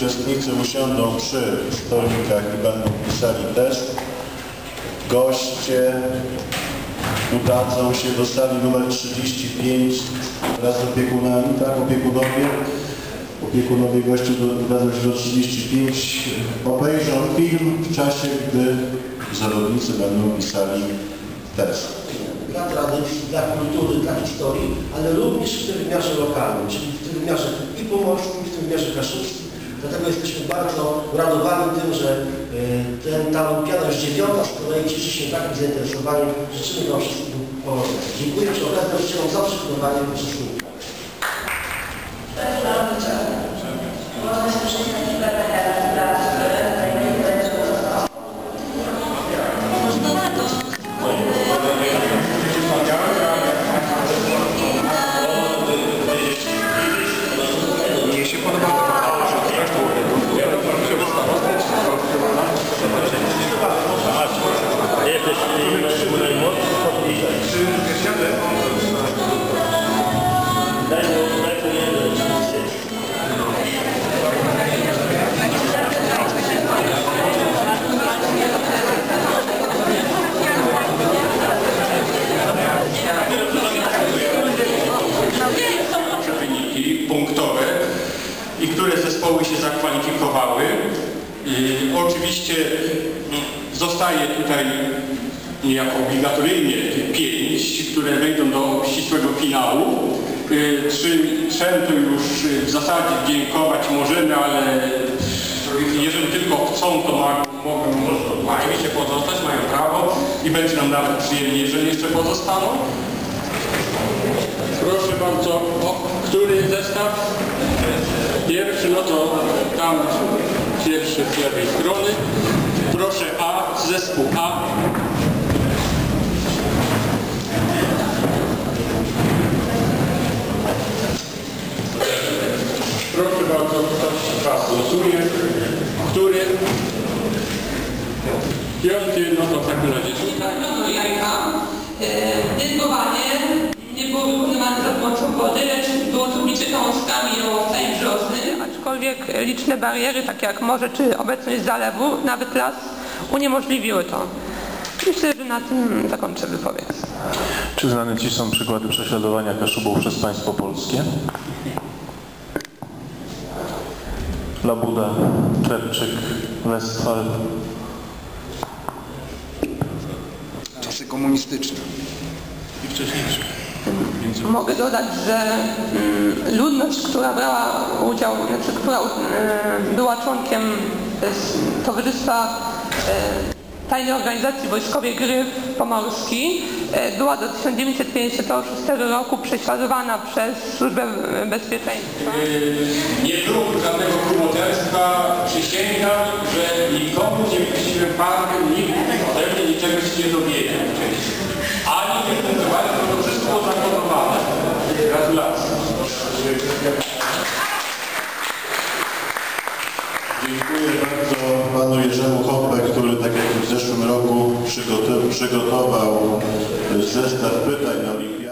uczestnicy usiądą przy stolikach i będą pisali test, goście udadzą się do sali numer 35 wraz z opiekunami, tak, opiekunowie. Opiekunowie gości do- udadzą się do 35, obejrzą film w czasie, gdy zawodnicy będą pisali test. dla tradycji, dla kultury, dla historii, ale również w tym wymiarze lokalnym, czyli w tym wymiarze i pomorskim, i w tym wymiarze kaszubskim. Dlatego jesteśmy bardzo uradowani tym, że y, ten, ta olimpiada już dziewiąta z kolei cieszy się takim zainteresowaniem. Życzymy Wam wszystkim powodzenia. Dziękuję przy okazji nauczycielom za przygotowanie uczestników. Które zespoły się zakwalifikowały. Oczywiście zostaje tutaj niejako obligatoryjnie pięć, które wejdą do ścisłego finału. Y, Trzy, trzem to już w zasadzie dziękować możemy, ale jeżeli tylko chcą, to ma- mogą oczywiście pozostać, mają prawo i będzie nam nawet przyjemnie, jeżeli jeszcze pozostaną. Proszę bardzo, o, który zestaw? Pierwszy, no to tam pierwszy z lewej strony. Proszę A, zespół A. Proszę bardzo, ktoś z Was losuje. Który? Piąty, no to w takim razie tutaj. No jajka. E, Dębowanie nie było wykonywane za pomocą wody, lecz było to bicie gałązkami owoca i brzozny. Aczkolwiek liczne bariery, takie jak morze czy obecność zalewu, nawet las, uniemożliwiły to. Myślę, że na tym zakończę wypowiedź. Czy znane Ci są przykłady prześladowania Kaszubów przez państwo polskie? Labuda, Trepczyk, Westfal. Czasy komunistyczne. I wcześniejszy. Mogę dodać, że mm, ludność, która brała udział, znaczy, która e, była członkiem e, Towarzystwa e, Tajnej Organizacji Wojskowej Gryf Pomorski, była do 1956 roku prześladowana przez Służbę Bezpieczeństwa. Nie było żadnego kumoterstwa. Przysięgam, że nikomu nie puściłem party, nikt ode mnie niczego się nie dowiedział Dziękuję bardzo panu Jerzemu Hopę, który tak jak w zeszłym roku przygotował zestaw pytań na olimpiadę.